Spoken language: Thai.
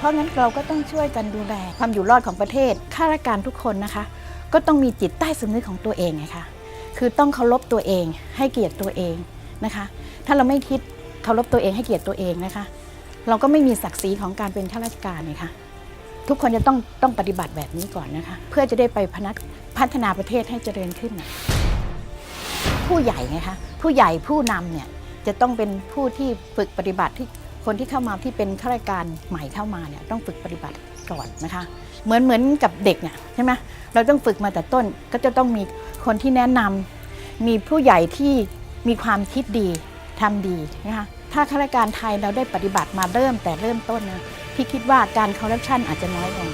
เพราะงั้นเราก็ต้องช่วยกันดูแลความอยู่รอดของประเทศข้าราชการทุกคนนะคะ ก็ต้องมีจิตใต้สำนึกของตัวเองไงคะคือต้องเคารพตัวเอง ให้เกียรติตัวเองนะคะ ถ้าเราไม่คิดเคารพตัวเองให้เกียรติตัวเองนะคะ เราก็ไม่มีศักดิ์ศรีของการเป็นข้าราชการเลยค่ะทุกคนจะต้องต้องปฏิบัติแบบนี้ก่อนนะคะ เพื่อจะได้ไปพนัดพัฒนาประเทศให้เจริญขึ้น ผู้ใหญ่ไงคะผู้ใหญ่ผู้นำเนี่ยจะต้องเป็นผู้ที่ฝึกปฏิบัติที่ คนที่เข้ามาที่เป็นข้าราชการใหม่เข้ามาเนี่ยต้องฝึกปฏิบัติก่อนนะคะ เหมือนเหมือนกับเด็กเนี่ยใช่ไหมเราต้องฝึกมาแต่ต้นก็จะต้องมีคนที่แนะนำมีผู้ใหญ่ที่มีความคิดดีทำดีนะคะถ้าข้าราชการไทยเราได้ปฏิบัติมาเริ่มแต่เริ่มต้นนะพี่คิดว่าการคอร์รัปชันอาจจะน้อยลง